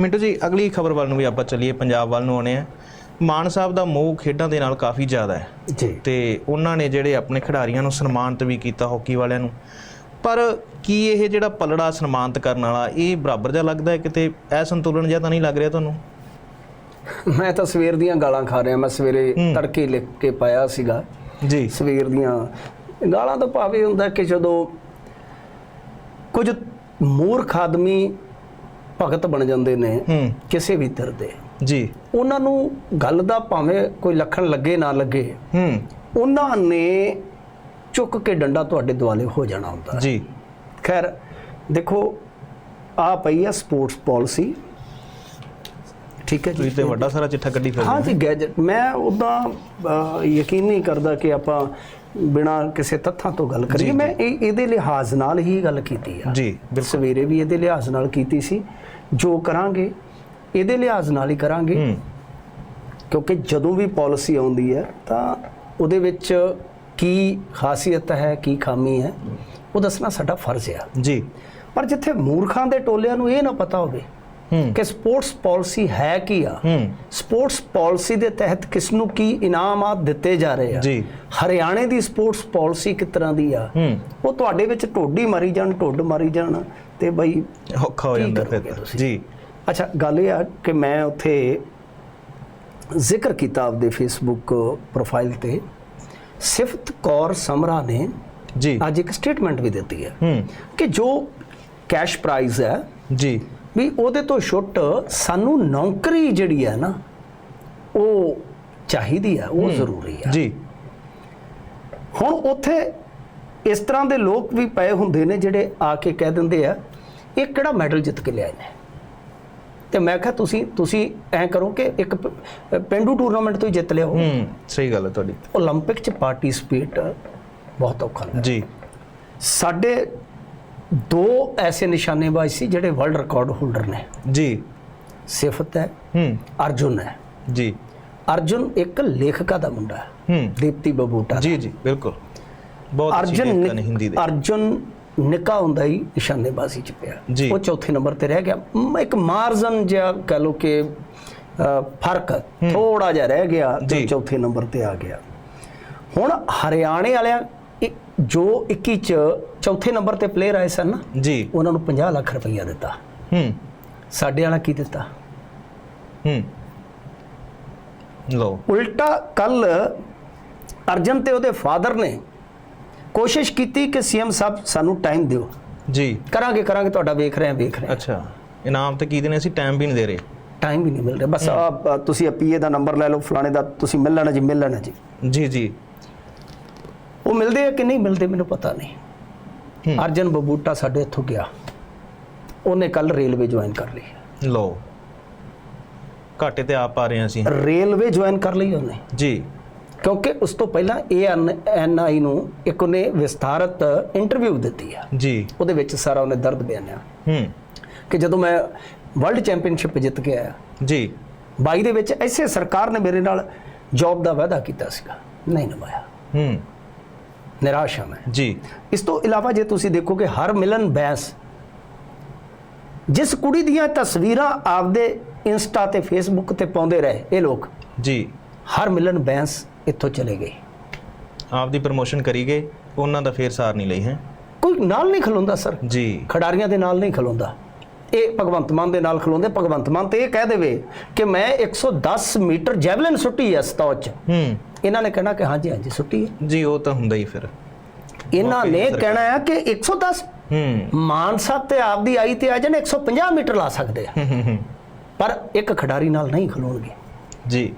ਮਿੰਟੂ ਜੀ ਅਗਲੀ ਖਬਰ ਵੱਲ ਨੂੰ ਵੀ ਆਪਾਂ ਚੱਲੀਏ ਪੰਜਾਬ ਵੱਲ ਨੂੰ ਆਉਣੇ ਆ ਮਾਨ ਸਾਹਿਬ ਦਾ ਮੋਹ ਖੇਡਾਂ ਦੇ ਨਾਲ ਕਾਫੀ ਜ਼ਿਆਦਾ ਹੈ। ਜੀ। ਤੇ ਉਹਨਾਂ ਨੇ ਜਿਹੜੇ ਆਪਣੇ ਖਿਡਾਰੀਆਂ ਨੂੰ ਸਨਮਾਨਿਤ ਵੀ ਕੀਤਾ ਹਾਕੀ ਵਾਲਿਆਂ ਨੂੰ। ਪਰ ਕੀ ਇਹ ਜਿਹੜਾ ਪਲੜਾ ਸਨਮਾਨਿਤ ਕਰਨ ਵਾਲਾ ਇਹ ਬਰਾਬਰ ਜਿਹਾ ਲੱਗਦਾ ਹੈ ਕਿਤੇ? ਅਸੰਤੁਲਨ ਜਿਹਾ ਤਾਂ ਨਹੀਂ ਲੱਗ ਰਿਹਾ ਤੁਹਾਨੂੰ? ਮੈਂ ਤਾਂ ਸਵੇਰ ਦੀਆਂ ਗਾਲਾਂ ਖਾ ਰਿਹਾ ਮੈਂ ਸਵੇਰੇ ਤੜਕੇ ਲਿਖ ਕੇ ਪਾਇਆ ਸੀਗਾ। ਜੀ। ਸਵੇਰ ਦੀਆਂ ਗਾਲਾਂ ਤਾਂ ਭਾਵੇਂ ਹੁੰਦਾ ਕਿ ਜਦੋਂ ਕੁਝ ਮੂਰਖ ਆਦਮੀ ਭਗਤ ਬਣ ਜਾਂਦੇ ਨੇ ਕਿਸੇ ਵੀ ਧਿਰ ਦੇ। ਜੀ। ਉਹਨਾਂ ਨੂੰ ਗੱਲ ਦਾ ਭਾਵੇਂ ਕੋਈ ਲੱਖਣ ਲੱਗੇ ਨਾ ਲੱਗੇ ਹੂੰ। ਉਹਨਾਂ ਨੇ ਚੁੱਕ ਕੇ ਡੰਡਾ ਤੁਹਾਡੇ ਦੁਆਲੇ ਹੋ ਜਾਣਾ ਹੁੰਦਾ ਜੀ। ਖੈਰ ਦੇਖੋ ਆ ਪਈ ਆ ਸਪੋਰਟਸ ਪਾਲਿਸੀ ਠੀਕ ਹੈ ਤੁਸੀਂ ਜੀ ਤੇ ਵੱਡਾ ਸਾਰਾ ਚਿੱਠਾ ਕੱਢੀ ਫਿਰ ਹਾਂ ਜੀ ਗੈਜਟ ਮੈਂ ਉਦਾਂ ਯਕੀਨ ਨਹੀਂ ਕਰਦਾ ਕਿ ਆਪਾਂ ਬਿਨਾ ਕਿਸੇ ਤੱਥਾਂ ਤੋਂ ਗੱਲ ਕਰੀਏ। ਮੈਂ ਇਹ ਇਹਦੇ ਲਿਹਾਜ਼ ਨਾਲ ਹੀ ਗੱਲ ਕੀਤੀ ਆ। ਜੀ ਬਿਲਕੁਲ। ਸਵੇਰੇ ਵੀ ਇਹਦੇ ਲਿਹਾਜ਼ ਨਾਲ ਕੀਤੀ ਸੀ। ਜੋ ਕਰਾਂਗੇ ਇਹਦੇ ਲਿਹਾਜ਼ ਨਾਲ ਹੀ ਕਰਾਂਗੇ। ਕਿਉਂਕਿ ਜਦੋਂ ਵੀ ਪਾਲਿਸੀ ਆਉਂਦੀ ਹੈ ਤਾਂ ਉਹਦੇ ਵਿੱਚ ਕੀ ਖਾਸੀਅਤ ਹੈ ਕੀ ਖਾਮੀ ਹੈ ਉਹ ਦੱਸਣਾ ਸਾਡਾ ਫਰਜ਼ ਆ ਜੀ। ਪਰ ਜਿੱਥੇ ਮੂਰਖਾਂ ਦੇ ਟੋਲਿਆਂ ਨੂੰ ਇਹ ਨਾ ਪਤਾ ਹੋਵੇ ਕਿ ਸਪੋਰਟਸ ਪਾਲਿਸੀ ਹੈ ਕੀ ਆ? ਸਪੋਰਟਸ ਪਾਲਿਸੀ ਦੇ ਤਹਿਤ ਕਿਸ ਨੂੰ ਕੀ ਇਨਾਮਾਤ ਦਿੱਤੇ ਜਾ ਰਹੇ ਆ? ਜੀ। ਹਰਿਆਣੇ ਦੀ ਸਪੋਰਟਸ ਪਾਲਿਸੀ ਕਿਸ ਤਰ੍ਹਾਂ ਦੀ ਆ? ਉਹ ਤੁਹਾਡੇ ਵਿੱਚ ਢੋਡੀ ਮਾਰੀ ਜਾਣ ਢੁੱਡ ਮਾਰੀ ਜਾਣ। ਤੇ ਬਈ ਔਖਾ ਹੋ ਜਾਂਦਾ ਫਿਰ? ਜੀ। ਅੱਛਾ ਗੱਲ ਇਹ ਆ ਕਿ ਮੈਂ ਉੱਥੇ ਜ਼ਿਕਰ ਕੀਤਾ ਆਪਦੇ ਫੇਸਬੁੱਕ ਪ੍ਰੋਫਾਈਲ ਤੇ। ਸਿਫਤ ਕੌਰ ਸਮਰਾ ਨੇ ਜੀ। ਅੱਜ ਇੱਕ ਸਟੇਟਮੈਂਟ ਵੀ ਦਿੱਤੀ ਹੈ ਹੂੰ। ਕਿ ਜੋ ਕੈਸ਼ ਪ੍ਰਾਈਜ਼ ਹੈ ਜੀ। ਵੀ ਉਹਦੇ ਤੋਂ ਛੁੱਟ ਸਾਨੂੰ ਨੌਕਰੀ ਜਿਹੜੀ ਹੈ ਨਾ ਉਹ ਚਾਹੀਦੀ ਹੈ ਉਹ ਜ਼ਰੂਰੀ ਹੈ। ਜੀ। ਹੁਣ ਉੱਥੇ ਇਸ ਤਰ੍ਹਾਂ ਦੇ ਲੋਕ ਵੀ ਪਏ ਹੁੰਦੇ ਨੇ ਜਿਹੜੇ ਆ ਕੇ ਕਹਿ ਦਿੰਦੇ ਆ ਇਹ ਕਿਹੜਾ ਮੈਡਲ ਜਿੱਤ ਕੇ ਲਿਆਏ ਨੇ ਤੇ ਮੈਂ ਕਿਹਾ ਤੁਸੀਂ ਤੁਸੀਂ ਐ ਕਰੋ ਕਿ ਇੱਕ ਪ- ਪਿੰਡੂ ਟੂਰਨਾਮੈਂਟ ਤੋਂ ਹੀ ਜਿੱਤ ਲਿਆਓ ਹੂੰ ਸਹੀ ਗੱਲ ਹੈ ਤੁਹਾਡੀ 올림픽 ਚ ਪਾਰਟਿਸਿਪੇਟ ਬਹੁਤ ਔਖਾ ਲੱਗਦਾ ਜੀ ਸਾਡੇ ਦੋ ਐਸੇ ਨਿਸ਼ਾਨੇਬਾਜ਼ ਸੀ ਜਿਹੜੇ ਵਰਲਡ ਰਿਕਾਰਡ ਹੋਲਡਰ ਨੇ ਜੀ ਸਿਫਤ ਹੈ ਹੂੰ ਅਰਜੁਨ ਹੈ ਜੀ ਅਰਜੁਨ ਇੱਕ ਲੇਖਕਾ ਦਾ ਮੁੰਡਾ ਹੈ ਹੂੰ ਦੀਪਤੀ ਬਬੂਟਾ ਜੀ ਜੀ ਬਿਲਕੁਲ ਬਹੁਤ ਅੱਛੀ ਅਰਜੁਨ ਲੇਖਕ ਨੇ ਹਿੰਦੀ ਦੇ ਅਰਜੁਨ ਨਿੱਕਾ ਹੁੰਦਾ ਹੀ ਨਿਸ਼ਾਨੇਬਾਜ਼ੀ ਚ ਪਿਆ। ਉਹ ਚੌਥੇ ਨੰਬਰ ਤੇ ਰਹਿ ਗਿਆ। ਇੱਕ ਮਾਰਜਨ ਜਿਹਾ ਕਹ ਲੋ ਕਿ ਫ਼ਰਕ ਥੋੜਾ ਜਿਹਾ ਰਹਿ ਗਿਆ ਤੇ। ਚੌਥੇ ਨੰਬਰ ਤੇ ਆ ਗਿਆ। ਹੁਣ ਹਰਿਆਣੇ ਵਾਲਿਆਂ ਜੋ 21 ਚ ਚੌਥੇ ਨੰਬਰ ਤੇ ਪਲੇਅਰ ਆਏ ਸਨ ਨਾ ਜੀ। ਉਹਨਾਂ ਨੂੰ 50 ਲੱਖ ਰੁਪਈਆ ਦਿੱਤਾ। ਹੂੰ। ਸਾਡੇ ਵਾਲਾ ਕੀ ਦਿੱਤਾ? ਹੂੰ। ਲੋ ਉਲਟਾ ਕੱਲ ਅਰਜਨ ਤੇ ਉਹਦੇ ਫਾਦਰ ਨੇ ਕੋਸ਼ਿਸ਼ ਕੀਤੀ ਕਿ ਸੀਐਮ ਸਾਹਿਬ ਸਾਨੂੰ ਟਾਈਮ ਦਿਓ। ਜੀ। ਕਰਾਂਗੇ ਕਰਾਂਗੇ ਤੁਹਾਡਾ ਵੇਖ ਰਹੇ ਹਾਂ ਵੇਖ ਰਹੇ ਅੱਛਾ। ਇਨਾਮ ਤੇ ਕੀ ਦੇਣੇ ਅਸੀਂ? ਟਾਈਮ ਵੀ ਨਹੀਂ ਦੇ ਰਹੇ। ਟਾਈਮ ਵੀ ਨਹੀਂ ਮਿਲ ਰਿਹਾ। ਬਸ ਆ ਤੁਸੀਂ ਆ ਪੀਏ ਦਾ ਨੰਬਰ ਲੈ ਲਓ ਫਲਾਣੇ ਦਾ ਤੁਸੀਂ ਮਿਲ ਲੈਣਾ ਜੀ ਮਿਲ ਲੈਣਾ ਜੀ। ਜੀ ਜੀ। ਉਹ ਮਿਲਦੇ ਆ ਕਿ ਨਹੀਂ ਮਿਲਦੇ ਮੈਨੂੰ ਪਤਾ ਨਹੀਂ। ਅਰਜਨ ਬਬੂਟਾ ਸਾਡੇ ਇੱਥੋਂ ਗਿਆ। ਉਹਨੇ ਕੱਲ ਰੇਲਵੇ ਜੁਆਇਨ ਕਰ ਲਈ। ਲੋ ਘਾਟੇ ਤੇ ਆਪ ਆ ਰਹੇ ਅਸੀਂ। ਰੇਲਵੇ ਜੁਆਇਨ ਕਰ ਲਈ ਉਹਨੇ। ਜੀ। ਕਿਉਂਕਿ ਉਸ ਤੋਂ ਪਹਿਲਾਂ ਇਹ ਐਨ ਆਈ ਨੂੰ ਇੱਕ ਉਹਨੇ ਵਿਸਥਾਰਤ ਇੰਟਰਵਿਊ ਦਿੱਤੀ ਆ। ਜੀ। ਉਹਦੇ ਵਿੱਚ ਸਾਰਾ ਉਹਨੇ ਦਰਦ ਬਿਆਨਿਆ। ਹੂੰ। ਕਿ ਜਦੋਂ ਮੈਂ ਵਰਲਡ ਚੈਂਪੀਅਨਸ਼ਿਪ ਜਿੱਤ ਕੇ ਆਇਆ ਜੀ। 22 ਦੇ ਵਿੱਚ ਐਸੇ ਸਰਕਾਰ ਨੇ ਮੇਰੇ ਨਾਲ ਜੌਬ ਦਾ ਵਾਅਦਾ ਕੀਤਾ ਸੀਗਾ। ਨਹੀਂ ਨਿਭਾਇਆ। ਹੂੰ। ਨਿਰਾਸ਼ ਹਾਂ ਮੈਂ। ਜੀ। ਇਸ ਤੋਂ ਇਲਾਵਾ ਜੇ ਤੁਸੀਂ ਦੇਖੋਗੇ ਹਰ ਮਿਲਨ ਬੈਂਸ ਜਿਸ ਕੁੜੀ ਦੀਆਂ ਤਸਵੀਰਾਂ ਆਪਦੇ ਇੰਸਟਾ ਤੇ ਫੇਸਬੁੱਕ ਤੇ ਪਾਉਂਦੇ ਰਹੇ ਇਹ ਲੋਕ ਜੀ। ਹਰ ਮਿਲਨ ਬੈਂਸ ਇੱਥੋਂ ਚਲੇ ਗਏ? ਆਪ ਦੀ ਪ੍ਰਮੋਸ਼ਨ ਕਰੀ ਗਏ ਉਹਨਾਂ ਦਾ ਫੇਰ ਸਾਰ ਨਹੀਂ ਲਈ ਹੈ। ਕੋਈ ਨਾਲ ਨਹੀਂ ਖਲੋਂਦਾ ਸਰ? ਜੀ। ਖਿਡਾਰੀਆਂ ਦੇ ਨਾਲ ਨਹੀਂ ਖਲੋਂਦਾ। ਇਹ ਭਗਵੰਤ ਮਾਨ ਦੇ ਨਾਲ ਖਲੋਂਦੇ ਭਗਵੰਤ ਮਾਨ ਤੇ ਇਹ ਕਹਿ ਦੇਵੇ ਕਿ ਮੈਂ 110 ਮੀਟਰ ਜੈਵਲਿਨ ਸੁੱਟੀ ਹੈ ਸਤੌਚ ਹੂੰ। ਇਹਨਾਂ ਨੇ ਕਹਿਣਾ ਕਿ ਹਾਂਜੀ ਹਾਂਜੀ ਸੁੱਟੀ ਹੈ। ਜੀ ਉਹ ਤਾਂ ਹੁੰਦਾ ਹੀ ਫਿਰ। ਇਹਨਾਂ ਨੇ ਕਹਿਣਾ ਹੈ ਕਿ 110 ਹੂੰ। ਮਾਨ ਸਾਹਿਬ ਤੇ ਆਪਦੀ ਆਈ ਤੇ ਆ ਜਾਣ 150 ਮੀਟਰ ਲਾ ਸਕਦੇ ਆ। ਹੂੰ, ਹੂੰ ਹੂੰ। ਪਰ ਇੱਕ ਖਿਡਾਰੀ ਨਾਲ ਨਹੀਂ ਖਲੋਣਗੇ। ਜੀ।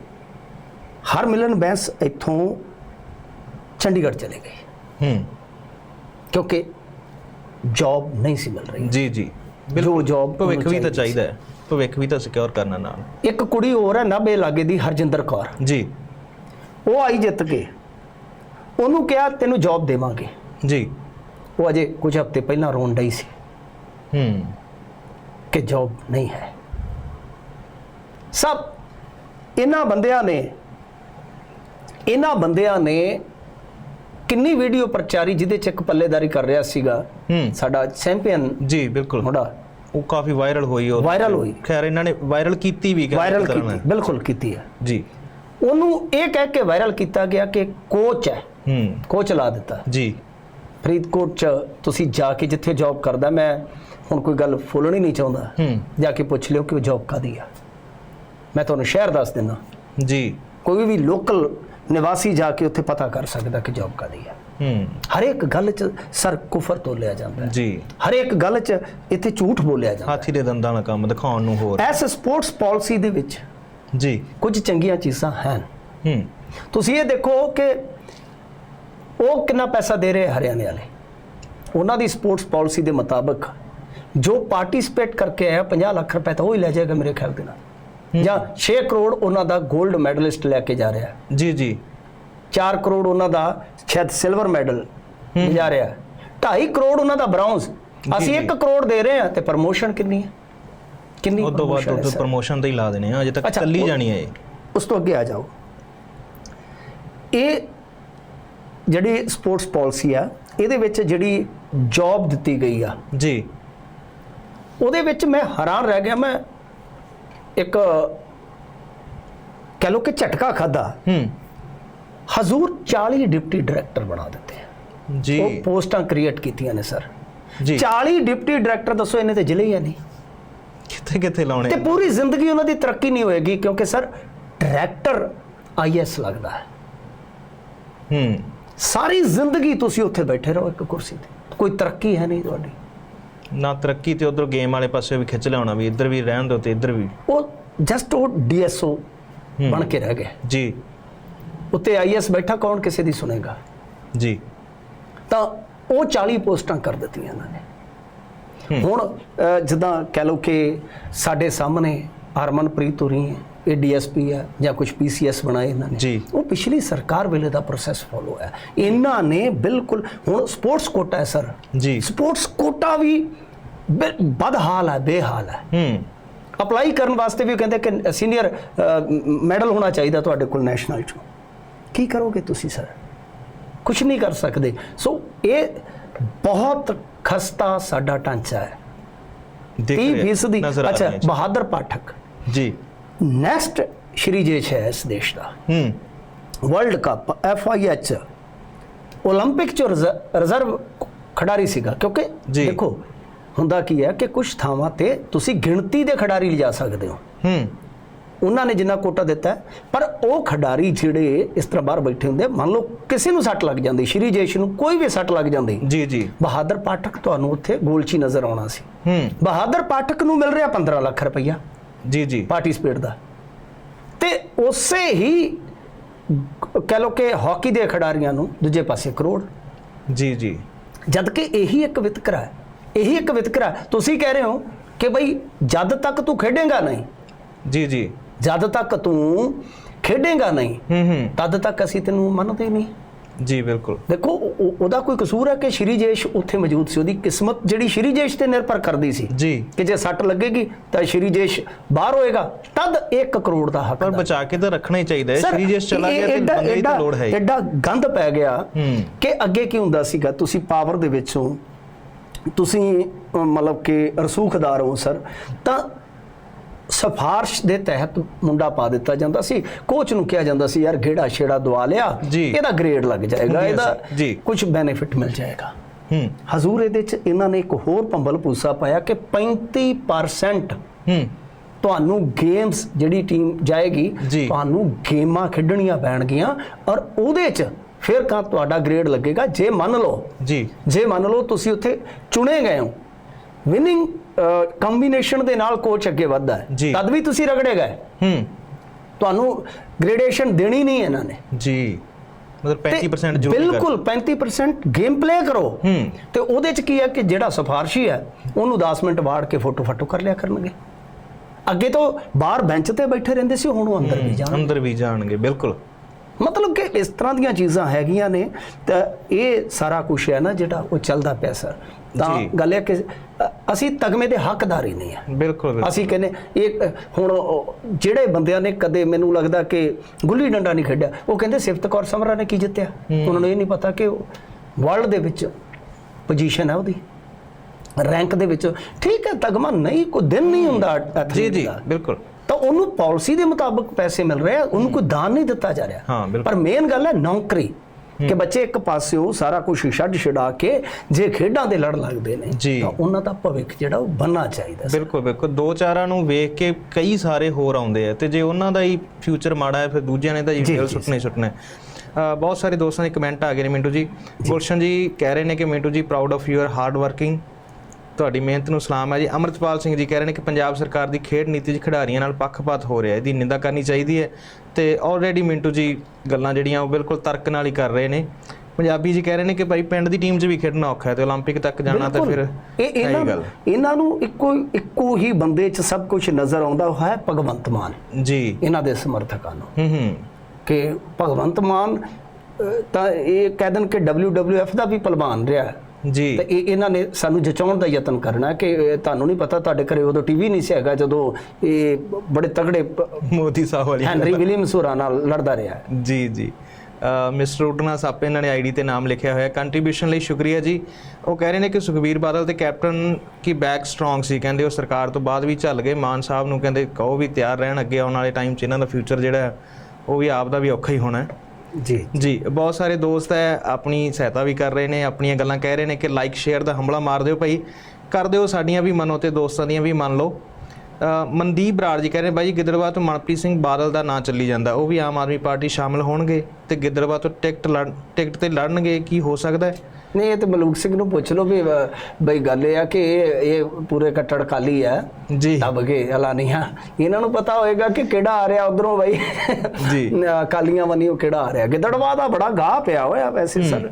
ਹਰ ਮਿਲਨ ਬੈਂਸ ਇੱਥੋਂ ਚੰਡੀਗੜ੍ਹ ਚਲੇ ਗਏ। ਹੂੰ। ਕਿਉਂਕਿ ਜੌਬ ਨਹੀਂ ਸੀ ਮਿਲ ਰਹੀ। ਜੀ ਜੀ। ਜੋ ਜੌਬ ਭਵਿੱਖ ਵੀ ਤਾਂ ਚਾਹੀਦਾ ਹੈ। ਭਵਿੱਖ ਵੀ ਤਾਂ ਸਿਕਿਉਰ ਕਰਨਾ ਨਾਲ। ਇੱਕ ਕੁੜੀ ਹੋਰ ਹੈ ਨਾਭੇ ਲਾਗੇ ਦੀ ਹਰਜਿੰਦਰ ਕੌਰ। ਜੀ। ਉਹ ਆਈ ਜਿੱਤ ਕੇ। ਉਹਨੂੰ ਕਿਹਾ ਤੈਨੂੰ ਜੌਬ ਦੇਵਾਂਗੇ। ਜੀ। ਉਹ ਅਜੇ ਕੁਝ ਹਫ਼ਤੇ ਪਹਿਲਾਂ ਰੋਣ ਡਈ ਸੀ। ਹੂੰ। ਕਿ ਜੌਬ ਨਹੀਂ ਹੈ। ਸਭ ਇਹਨਾਂ ਬੰਦਿਆਂ ਨੇ ਇਹਨਾਂ ਬੰਦਿਆਂ ਨੇ ਕਿੰਨੀ ਵੀਡੀਓ ਪ੍ਰਚਾਰੀ ਜਿਹਦੇ ਚ ਇੱਕ ਪੱਲੇਦਾਰੀ ਕਰ ਰਿਹਾ ਸੀਗਾ ਹੂੰ। ਸਾਡਾ ਚੈਂਪੀਅਨ ਜੀ ਬਿਲਕੁਲ। ਮੁੰਡਾ। ਉਹ ਕਾਫੀ ਵਾਇਰਲ ਹੋਈ ਉਹ। ਵਾਇਰਲ ਹੋਈ। ਖੈਰ ਇਹਨਾਂ ਨੇ ਵਾਇਰਲ ਕੀਤੀ ਵੀ ਵਾਇਰਲ ਕੀਤੀ ਬਿਲਕੁਲ ਕੀਤੀ ਹੈ। ਜੀ। ਉਹਨੂੰ ਇਹ ਕਹਿ ਕੇ ਵਾਇਰਲ ਕੀਤਾ ਗਿਆ ਕਿ ਕੋਚ ਹੈ। ਹੂੰ। ਕੋਚ ਲਾ ਦਿੱਤਾ। ਜੀ। ਫਰੀਦਕੋਟ ਚ ਤੁਸੀਂ ਜਾ ਕੇ ਜਿੱਥੇ ਜੌਬ ਕਰਦਾ ਮੈਂ ਹੁਣ ਕੋਈ ਗੱਲ ਫੋਲਣੀ ਨਹੀਂ ਚਾਹੁੰਦਾ। ਹੂੰ। ਜਾ ਕੇ ਪੁੱਛ ਲਿਓ ਕਿ ਉਹ ਜੌਬ ਕਾਦੀ ਆ। ਮੈਂ ਤੁਹਾਨੂੰ ਸ਼ਹਿਰ ਦੱਸ ਦਿੰਦਾ। ਜੀ। ਕੋਈ ਵੀ ਲੋਕਲ ਨਿਵਾਸੀ ਜਾ ਕੇ ਉੱਥੇ ਪਤਾ ਕਰ ਸਕਦਾ ਕਿ ਜੌਬ ਕਾਦੀ ਆ ਹੂੰ। ਹਰੇਕ ਗੱਲ 'ਚ ਸਰ ਕੁਫਰ ਤੋਲਿਆ ਜਾਂਦਾ ਹੈ। ਜੀ। ਹਰੇਕ ਗੱਲ 'ਚ ਇੱਥੇ ਝੂਠ ਬੋਲਿਆ ਜਾਂਦਾ ਹਾਥੀ ਦੇ ਦੰਦਾਂ ਦਾ ਕੰਮ ਦਿਖਾਉਣ ਨੂੰ ਹੋਰ। ਹੈ ਐਸ ਸਪੋਰਟਸ ਪਾਲਿਸੀ ਦੇ ਵਿੱਚ ਜੀ। ਕੁਝ ਚੰਗੀਆਂ ਚੀਜ਼ਾਂ ਹਨ। ਹੂੰ। ਤੁਸੀਂ ਇਹ ਦੇਖੋ ਕਿ ਉਹ ਕਿੰਨਾ ਪੈਸਾ ਦੇ ਰਹੇ ਹਰਿਆਣੇ ਵਾਲੇ। ਉਹਨਾਂ ਦੀ ਸਪੋਰਟਸ ਪਾਲਿਸੀ ਦੇ ਮੁਤਾਬਕ ਜੋ ਪਾਰਟਿਸਿਪੇਟ ਕਰਕੇ ਆਇਆ 50 ਲੱਖ ਰੁਪਏ ਤਾਂ ਉਹ ਹੀ ਲੈ ਜਾਏਗਾ ਮੇਰੇ ਖਿਆਲ ਦੇ ਨਾਲ। ਜਾਂ 6 ਕਰੋੜ ਉਹਨਾਂ ਦਾ 골ਡ ਮੈਡਲਿਸਟ ਲੈ ਕੇ ਜਾ ਰਿਹਾ। ਜੀ ਜੀ। 4 ਕਰੋੜ ਉਹਨਾਂ ਦਾ ਸ਼ਾਇਦ ਸਿਲਵਰ ਮੈਡਲ ਜਾ ਰਿਹਾ। ਹੈ 2.5 ਕਰੋੜ ਉਹਨਾਂ ਦਾ ਬ੍ਰੌਂਜ਼ ਅਸੀਂ 1 ਕਰੋੜ ਦੇ ਰਹੇ ਹਾਂ ਤੇ ਪ੍ਰਮੋਸ਼ਨ ਕਿੰਨੀ ਹੈ? ਕਿੰਨੀ ਉਸ ਤੋਂ ਬਾਅਦ ਉਹ? ਪ੍ਰਮੋਸ਼ਨ ਤੇ ਹੀ ਲਾ ਦੇਣੇ ਆ ਅਜੇ ਤੱਕ ਚੱਲੀ ਉਹ- ਜਾਣੀ ਹੈ ਇਹ। ਉਸ ਤੋਂ ਅੱਗੇ ਆ ਜਾਓ। ਇਹ ਜਿਹੜੀ ਸਪੋਰਟਸ ਪਾਲਿਸੀ ਆ ਇਹਦੇ ਵਿੱਚ ਜਿਹੜੀ ਜੌਬ ਦਿੱਤੀ ਗਈ ਆ ਜੀ। ਉਹਦੇ ਵਿੱਚ ਮੈਂ ਹੈਰਾਨ ਰਹਿ ਗਿਆ। ਮੈਂ ਇੱਕ ਕਹ ਲੋ ਕਿ ਝਟਕਾ ਖਾਦਾ ਹੂੰ। ਹਜ਼ੂਰ 40 ਡਿਪਟੀ ਡਾਇਰੈਕਟਰ ਬਣਾ ਦਿੱਤੇ। ਜੀ। ਉਹ ਪੋਸਟਾਂ ਕ੍ਰੀਏਟ ਕੀਤੀਆਂ ਨੇ ਸਰ। ਜੀ। 40 ਡਿਪਟੀ ਡਾਇਰੈਕਟਰ ਦੱਸੋ ਇਹਨੇ ਤੇ ਜ਼ਿਲ੍ਹੇ ਹੀ ਨਹੀਂ। ਕਿੱਥੇ ਕਿੱਥੇ ਲਾਉਣੇ ਤੇ ਪੂਰੀ ਜ਼ਿੰਦਗੀ ਉਹਨਾਂ ਦੀ ਤਰੱਕੀ ਨਹੀਂ ਹੋਏਗੀ ਕਿਉਂਕਿ ਸਰ ਡਾਇਰੈਕਟਰ ਆਈਐਸ ਲੱਗਦਾ ਹੈ। ਹੂੰ। ਸਾਰੀ ਜ਼ਿੰਦਗੀ ਤੁਸੀਂ ਉੱਥੇ ਬੈਠੇ ਰਹੋ ਇੱਕ ਕੁਰਸੀ ਤੇ। ਕੋਈ ਤਰੱਕੀ ਹੈ ਨਹੀਂ ਤੁਹਾਡੀ। ਨਾ ਤਰੱਕੀ ਤੇ ਉਧਰ ਗੇਮ ਵਾਲੇ ਪਾਸੇ ਵੀ ਖਿੱਚ ਲਿਆਉਣਾ ਵੀ ਇੱਧਰ ਵੀ ਰਹਿਣ ਦਿਓ ਤੇ ਇੱਧਰ ਵੀ। ਉਹ ਜਸਟ ਉਹ ਡੀਐਸਓ ਬਣ ਕੇ ਰਹਿ ਗਏ। ਜੀ। ਉੱਤੇ ਆਈਐਸ ਬੈਠਾ ਕੌਣ ਕਿਸੇ ਦੀ ਸੁਣੇਗਾ? ਜੀ। ਤਾਂ ਉਹ 40 ਪੋਸਟਾਂ ਕਰ ਦਿੱਤੀਆਂ ਇਹਨਾਂ ਨੇ। ਹੁਣ ਜਿੱਦਾਂ ਕਹਿ ਲਓ ਕਿ ਸਾਡੇ ਸਾਹਮਣੇ ਹਰਮਨਪ੍ਰੀਤ ਹੋਰੀ ਹੈ। ਇਹ ਡੀਐਸਪੀ ਹੈ ਜਾਂ ਕੁਝ ਪੀਸੀਐਸ ਬਣਾਏ ਇਹਨਾਂ ਨੇ। ਉਹ ਪਿਛਲੀ ਸਰਕਾਰ ਵੇਲੇ ਦਾ ਪ੍ਰੋਸੈਸ ਫੋਲੋ ਹੈ। ਇਹਨਾਂ ਨੇ ਬਿਲਕੁਲ ਹੁਣ ਸਪੋਰਟਸ ਕੋਟਾ ਹੈ ਸਰ। ਜੀ। ਸਪੋਰਟਸ ਕੋਟਾ ਵੀ ਬਦਹਾਲ ਹੈ ਬੇਹਾਲ ਹੈ। ਹੂੰ। ਅਪਲਾਈ ਕਰਨ ਵਾਸਤੇ ਵੀ ਕਹਿੰਦੇ ਕਿ ਸੀਨੀਅਰ ਮੈਡਲ ਹੋਣਾ ਚਾਹੀਦਾ ਤੁਹਾਡੇ ਕੋਲ ਨੈਸ਼ਨਲ ਚੋਂ। ਕੀ ਕਰੋਗੇ ਤੁਸੀਂ ਸਰ? ਕੁਝ ਨਹੀਂ ਕਰ ਸਕਦੇ। ਸੋ ਇਹ ਬਹੁਤ ਖਸਤਾ ਸਾਡਾ ਢਾਂਚਾ ਹੈ। ਦੇਖ 30 ਰਿਹਾ, ਫੀਸਦੀ ਅੱਛਾ। ਬਹਾਦਰ ਪਾਠਕ। ਜੀ। નેક્સ્ટ શ્રી જે છે એસ દેશના world cup F I H Olympic ਚ ਰਿਜ਼ਰਵ ਖਿਡਾਰੀ ਸੀਗਾ ਕਿਉਂਕਿ ਦੇਖੋ ਹੁੰਦਾ ਕੀ ਹੈ ਕਿ ਕੁਝ ਥਾਵਾਂ ਤੇ ਤੁਸੀਂ ਗਿਣਤੀ ਦੇ ਖਿਡਾਰੀ ਲਿਜਾ ਸਕਦੇ ਹੋ ਹੂੰ ਉਹਨਾਂ ਨੇ ਜਿੰਨਾ ਕੋਟਾ ਦਿੱਤਾ ਪਰ ਉਹ ਖਿਡਾਰੀ ਜਿਹੜੇ ਇਸ ਤਰ੍ਹਾਂ ਬਾਹਰ ਬੈਠੇ ਹੁੰਦੇ ਮੰਨ ਲਓ ਕਿਸੇ ਨੂੰ ਸੱਟ ਲੱਗ ਜਾਂਦੀ ਸ਼੍ਰੀ ਜੇਸ਼ ਨੂੰ ਕੋਈ ਵੀ ਸੱਟ ਲੱਗ ਜਾਂਦੀ ਜੀ ਜੀ ਬਹਾਦਰ ਪਾਠਕ ਤੁਹਾਨੂੰ ਉੱਥੇ ਗੋਲਚੀ ਨਜ਼ਰ ਆਉਣਾ ਸੀ ਹੂੰ ਬਹਾਦਰ ਪਾਠਕ ਨੂੰ ਮਿਲ ਰਿਹਾ 15 ਲੱਖ ਰੁਪਈਆ ਜੀ ਜੀ। ਪਾਰਟਿਸਪੇਟ ਦਾ। ਤੇ ਉਸੇ ਹੀ ਕਹਿ ਲਓ ਕਿ ਹਾਕੀ ਦੇ ਖਿਡਾਰੀਆਂ ਨੂੰ ਦੂਜੇ ਪਾਸੇ ਕਰੋੜ। ਜੀ ਜੀ। ਜਦ ਕਿ ਇਹੀ ਇੱਕ ਵਿਤਕਰਾ ਹੈ। ਇਹੀ ਇੱਕ ਵਿਤਕਰਾ। ਤੁਸੀਂ ਕਹਿ ਰਹੇ ਹੋ ਕਿ ਬਈ ਜਦ ਤੱਕ ਤੂੰ ਖੇਡੇਗਾ ਨਹੀਂ ਜੀ ਜੀ। ਜਦ ਤੱਕ ਤੂੰ ਖੇਡੇਗਾ ਨਹੀਂ ਹੂੰ ਹੂੰ। ਤਦ ਤੱਕ ਅਸੀਂ ਤੈਨੂੰ ਮੰਨਦੇ ਨਹੀਂ। ਜੀ ਬਿਲਕੁਲ। ਦੇਖੋ ਉਹ- ਉਹ- ਉਹਦਾ ਕੋਈ ਕਸੂਰ ਹੈ ਕਿ ਸ਼੍ਰੀ ਜੇਸ਼ ਉੱਥੇ ਮੌਜੂਦ ਸੀ? ਉਹਦੀ ਕਿਸਮਤ ਜਿਹੜੀ ਸ਼੍ਰੀ ਜੇਸ਼ ਤੇ ਨਿਰਭਰ ਕਰਦੀ ਸੀ ਜੀ। ਕਿ ਜੇ ਸੱਟ ਲੱਗੇਗੀ ਤਾਂ ਸ਼੍ਰੀ ਜੇਸ਼ ਬਾਹਰ ਹੋਏਗਾ ਤਦ 1 ਕਰੋੜ ਦਾ ਹੱਕ ਪਰ ਬਚਾ ਕੇ ਤਾਂ ਰੱਖਣਾ ਹੀ ਚਾਹੀਦਾ ਹੈ। ਸਰ, ਜੇਸ ਚਲਾ ਗਿਆ ਤੇ ਬੰਦੇ ਦੀ ਲੋੜ ਹੈ। ਐਡਾ ਗੰਦ ਪੈ ਗਿਆ। ਕਿ ਅੱਗੇ ਕੀ ਹੁੰਦਾ ਸੀਗਾ? ਤੁਸੀਂ ਪਾਵਰ ਦੇ ਵਿੱਚੋਂ ਤੁਸੀਂ ਮਤਲਬ ਕਿ ਰਸੂਖਦਾਰ ਹੋ ਸਰ ਤਾਂ ਸਫਾਰਸ਼ ਦੇ ਤਹਿਤ ਮੁੰਡਾ ਪਾ ਦਿੱਤਾ ਜਾਂਦਾ ਸੀ ਕੋਚ ਨੂੰ ਕਿਹਾ ਜਾਂਦਾ ਸੀ ਯਾਰ ਗੇੜਾ ਛੇੜਾ ਦਵਾ ਲਿਆ। ਇਹਦਾ ਗ੍ਰੇਡ ਲੱਗ ਜਾਏਗਾ ਇਹਦਾ। ਕੁਝ ਬੈਨੀਫਿਟ ਮਿਲ ਜਾਏਗਾ ਹੂੰ ਹਜ਼ੂਰ ਇਹਦੇ ਚ ਇਹਨਾਂ ਨੇ ਇੱਕ ਹੋਰ ਪੰਬਲ ਪੂਸਾ ਪਾਇਆ ਕਿ 35% ਹੂੰ ਤੁਹਾਨੂੰ ਗੇਮਸ ਜਿਹੜੀ ਟੀਮ ਜਾਏਗੀ। ਤੁਹਾਨੂੰ ਗੇਮਾਂ ਖੇਡਣੀਆਂ ਪੈਣਗੀਆਂ ਔਰ ਉਹਦੇ 'ਚ ਫਿਰ ਕਾ ਤੁਹਾਡਾ ਗ੍ਰੇਡ ਲੱਗੇਗਾ ਜੇ ਮੰਨ ਲਓ ਜੀ ਜੇ ਮੰਨ ਲਓ ਤੁਸੀਂ ਉੱਥੇ ਚੁਣੇ ਗਏ ਹੋ ਵਿਨਿੰਗ ਕੰਬੀਨੇਸ਼ਨ ਦੇ ਨਾਲ ਕੋਚ ਅੱਗੇ ਵੱਧਦਾ ਹੈ। ਤਦ ਵੀ ਤੁਸੀਂ ਰਗੜੇ ਗਏ। ਹੂੰ। ਤੁਹਾਨੂੰ ਗ੍ਰੇਡੇਸ਼ਨ ਦੇਣੀ ਨਹੀਂ ਇਹਨਾਂ ਨੇ। ਜੀ। ਮਤਲਬ ਤੇ 35% ਜੋ ਵੀ ਕਰ- ਬਿਲਕੁਲ 35% ਗੇਮ ਪਲੇ ਕਰੋ। ਹੂੰ। ਤੇ ਉਹਦੇ 'ਚ ਕੀ ਹੈ ਕਿ ਜਿਹੜਾ ਸਿਫਾਰਸ਼ੀ ਹੈ ਉਹਨੂੰ 10 ਮਿੰਟ ਵਾੜ ਕੇ ਫੋਟੋ ਫਾਟੋ ਕਰ ਲਿਆ ਕਰਨਗੇ। ਅੱਗੇ ਤੋਂ ਬਾਹਰ ਬੈਂਚ ਤੇ ਬੈਠੇ ਰਹਿੰਦੇ ਸੀ ਹੁਣ ਉਹ ਅੰਦਰ ਵੀ ਜਾਣ ਅੰਦਰ ਵੀ ਜਾਣਗੇ ਬਿਲਕੁਲ। ਮਤਲਬ ਕਿ ਇਸ ਤਰ੍ਹਾਂ ਦੀਆਂ ਚੀਜ਼ਾਂ ਹੈਗੀਆਂ ਨੇ ਤਾਂ ਇਹ ਸਾਰਾ ਕੁਝ ਹੈ ਨਾ ਜਿਹੜਾ ਉਹ ਚੱਲਦਾ ਪਿਆ ਸਰ। ਤਾਂ। ਗੱਲ ਇਹ ਕਿ ਅਸੀਂ ਤਗਮੇ ਦੇ ਹੱਕਦਾਰ ਹੀ ਨਹੀਂ ਆ ਬਿਲਕੁਲ ਅਸੀਂ ਕਹਿੰਦੇ ਇਹ ਹੁਣ ਜਿਹੜੇ ਬੰਦਿਆਂ ਨੇ ਕਦੇ ਮੈਨੂੰ ਲੱਗਦਾ ਕਿ ਗੁੱਲੀ ਡੰਡਾ ਨਹੀਂ ਖੇਡਿਆ ਉਹ ਕਹਿੰਦੇ ਸਿਫਤ ਕੌਰ ਸਮਰਾ ਨੇ ਕੀ ਜਿੱਤਿਆ? ਉਹਨਾਂ ਨੂੰ ਇਹ ਨਹੀਂ ਪਤਾ ਕਿ ਵਰਲਡ ਦੇ ਵਿੱਚ ਪੋਜੀਸ਼ਨ ਹੈ ਉਹਦੀ। ਰੈਂਕ ਦੇ ਵਿੱਚ। ਠੀਕ ਹੈ ਤਗਮਾ ਨਹੀਂ ਕੋਈ ਦਿਨ ਨਹੀਂ ਹੁੰਦਾ ਜੀ ਜੀ। ਬਿਲਕੁਲ। ਉਹਨੂੰ ਪਾਲਿਸੀ ਦੇ ਮੁਤਾਬਕ ਪੈਸੇ ਮਿਲ ਰਹੇ ਆ ਉਹਨੂੰ ਕੋਈ ਦਾਨ ਨਹੀਂ ਦਿੱਤਾ ਜਾ ਰਿਹਾ। ਪਰ ਮੇਨ ਗੱਲ ਹੈ ਨੌਕਰੀ ਕਿ ਬੱਚੇ ਇੱਕ ਪਾਸਿਓਂ ਸਾਰਾ ਕੁਝ ਛੱਡ ਛਡਾ ਕੇ ਜੇ ਖੇਡਾਂ ਦੇ ਲੜ ਲੱਗਦੇ ਨੇ। ਤਾਂ ਉਹਨਾਂ ਦਾ ਭਵਿੱਖ ਜਿਹੜਾ ਉਹ ਬੰਨਣਾ ਚਾਹੀਦਾ ਸੀ। ਬਿਲਕੁਲ ਬਿਲਕੁਲ। ਦੋ ਚਾਰਾਂ ਨੂੰ ਵੇਖ ਕੇ ਕਈ ਸਾਰੇ ਹੋਰ ਆਉਂਦੇ ਆ ਤੇ ਜੇ ਉਹਨਾਂ ਦਾ ਹੀ ਫਿਊਚਰ ਮਾੜਾ ਹੈ ਫਿਰ ਦੂਜਿਆਂ ਨੇ ਤਾਂ ਜੀ ਜੀ, ਦਿਲ ਜੀ, ਸੁੱਟਣੇ ਸੁੱਟਣੇ। ਬਹੁਤ ਸਾਰੇ ਦੋਸਤਾਂ ਦੇ ਕਮੈਂਟ ਆ ਗਏ ਨੇ ਮਿੰਟੂ ਜੀ। ਗੁਲਸ਼ਨ ਜੀ ਕਹਿ ਰਹੇ ਨੇ ਕਿ Mintu ji proud of your hard working ਤੁਹਾਡੀ ਮਿਹਨਤ ਨੂੰ ਸਲਾਮ ਹੈ ਜੀ ਅਮਰਤਪਾਲ ਸਿੰਘ ਜੀ ਕਹਿ ਰਹੇ ਨੇ ਕਿ ਪੰਜਾਬ ਸਰਕਾਰ ਦੀ ਖੇਡ ਨੀਤੀ 'ਚ ਖਿਡਾਰੀਆਂ ਨਾਲ ਪੱਖਪਾਤ ਹੋ ਰਿਹਾ ਹੈ ਇਹਦੀ ਨਿੰਦਾ ਕਰਨੀ ਚਾਹੀਦੀ ਹੈ ਤੇ ਆਲਰੇਡੀ ਮਿੰਟੂ ਜੀ ਗੱਲਾਂ ਜਿਹੜੀਆਂ ਉਹ ਬਿਲਕੁਲ ਤਰਕ ਨਾਲ ਹੀ ਕਰ ਰਹੇ ਨੇ ਪੰਜਾਬੀ ਜੀ ਕਹਿ ਰਹੇ ਨੇ ਕਿ ਭਾਈ ਪਿੰਡ ਦੀ ਟੀਮ 'ਚ ਵੀ ਖੇਡਣਾ ਔਖਾ ਹੈ ਤੇ 올림픽 ਤੱਕ ਜਾਣਾ ਤਾਂ ਫਿਰ ਇਹ ਇਹਨਾਂ ਸਹੀ ਗੱਲ ਇਹਨਾਂ ਨੂੰ ਇੱਕੋ ਇੱਕੋ ਹੀ ਬੰਦੇ 'ਚ ਸਭ ਕੁਝ ਨਜ਼ਰ ਆਉਂਦਾ ਉਹ ਹੈ ਭਗਵੰਤ ਮਾਨ ਜੀ ਇਹਨਾਂ ਦੇ ਸਮਰਥਕਾਂ ਨੂੰ ਹੂੰ ਹੂੰ ਕਿ ਭਗਵੰਤ ਮਾਨ ਅਹ, ਤਾਂ ਇਹ ਕਹਿ ਦੇਣ ਕਿ WWF ਦਾ ਵੀ ਪਹਿਲਵਾਨ ਰਿਹਾ ਹੈ। ਜੀ। ਤੇ ਇਹ ਇਹਨਾਂ ਨੇ ਸਾਨੂੰ ਜਚਾਉਣ ਦਾ ਯਤਨ ਕਰਨਾ ਕਿ ਤੁਹਾਨੂੰ ਨਹੀਂ ਪਤਾ ਤੁਹਾਡੇ ਘਰੇ ਉਦੋਂ ਟੀਵੀ ਨਹੀਂ ਸੀ ਹੈਗਾ ਜਦੋਂ ਇਹ ਬੜੇ ਤਗੜੇ ਮੋਦੀ ਸਾਹਿਬ ਵਾਲੀ ਹੈਨਰੀ ਵਿਲੀਅਮਸ ਹੋਰਾਂ ਨਾਲ ਲੜਦਾ ਰਿਹਾ। ਜੀ ਜੀ। ਮਿਸਟਰ ਉਟਨਾ ਸਾਪੇ ਇਹਨਾਂ ਨੇ ਆਈਡੀ ਤੇ ਨਾਮ ਲਿਖਿਆ ਹੋਇਆ। ਕੰਟਰੀਬਿਊਸ਼ਨ ਲਈ ਸ਼ੁਕਰੀਆ ਜੀ। ਉਹ ਕਹਿ ਰਹੇ ਨੇ ਕਿ ਸੁਖਬੀਰ ਬਾਦਲ ਤੇ ਕੈਪਟਨ ਕੀ ਬੈਕ ਸਟਰੋਂਗ ਸੀ। ਕਹਿੰਦੇ ਉਹ ਸਰਕਾਰ ਤੋਂ ਬਾਅਦ ਵੀ ਚੱਲ ਗਏ। ਮਾਨ ਸਾਹਿਬ ਨੂੰ ਕਹਿੰਦੇ ਕਹੋ ਵੀ ਤਿਆਰ ਰਹਿਣ ਅੱਗੇ ਆਉਣ ਵਾਲੇ ਟਾਈਮ 'ਚ ਇਹਨਾਂ ਦਾ ਫਿਊਚਰ ਜਿਹੜਾ ਉਹ ਵੀ ਆਪ ਦਾ ਵੀ ਔਖਾ ਹੀ ਹੋਣਾ ਹੈ। ਜੀ। ਜੀ, ਬਹੁਤ ਸਾਰੇ ਦੋਸਤ ਹੈ, ਆਪਣੀ ਸਹਾਇਤਾ ਵੀ ਕਰ ਰਹੇ ਨੇ, ਆਪਣੀਆਂ ਗੱਲਾਂ ਕਹਿ ਰਹੇ ਨੇ ਕਿ ਲਾਈਕ ਸ਼ੇਅਰ ਦਾ ਹਮਲਾ ਮਾਰ ਦਿਓ ਭਾਈ। ਕਰ ਦਿਓ ਸਾਡੀਆਂ ਵੀ ਮੰਨੋ ਤੇ ਦੋਸਤਾਂ ਦੀਆਂ ਵੀ ਮੰਨ ਲਓ। ਮਨਦੀਪ ਬਰਾੜ ਜੀ ਕਹਿ ਰਹੇ ਬਾਈ ਗਿੱਦੜਵਾ ਤੋਂ ਮਨਪ੍ਰੀਤ ਸਿੰਘ ਬਾਦਲ ਦਾ ਨਾਂ ਚੱਲੀ ਜਾਂਦਾ। ਉਹ ਵੀ ਆਮ ਆਦਮੀ ਪਾਰਟੀ ਸ਼ਾਮਲ ਹੋਣਗੇ ਤੇ ਗਿੱਦੜਵਾ ਤੋਂ ਟਿਕਟ ਲੜ, ਟਿਕਟ ਤੇ ਲੜਨਗੇ, ਕੀ ਹੋ ਸਕਦਾ ਹੈ? ਨਹੀਂ ਇਹ ਤੇ ਮਲੂਕ ਸਿੰਘ ਨੂੰ ਪੁੱਛ ਲਓ ਵੀ ਬਈ ਗੱਲ ਇਹ ਆ ਕਿ ਇਹ ਪੂਰੇ ਕੱਟੜ ਕਾਲੀ ਹੈ ਜੀ। ਦਬ ਕੇ ਐਲਾਨੀਆਂ। ਇਹਨਾਂ ਨੂੰ ਪਤਾ ਹੋਏਗਾ ਕਿ ਕਿਹੜਾ ਆ ਰਿਹਾ ਉਧਰੋਂ ਬਈ। ਜੀ। ਕਾਲੀਆਂ ਵਨੀ ਉਹ ਕਿਹੜਾ ਆ ਰਿਹਾ। ਗਿੱਦੜਵਾ ਦਾ ਬੜਾ ਗਾਹ ਪਿਆ ਹੋਇਆ ਵੈਸੇ ਸਰ।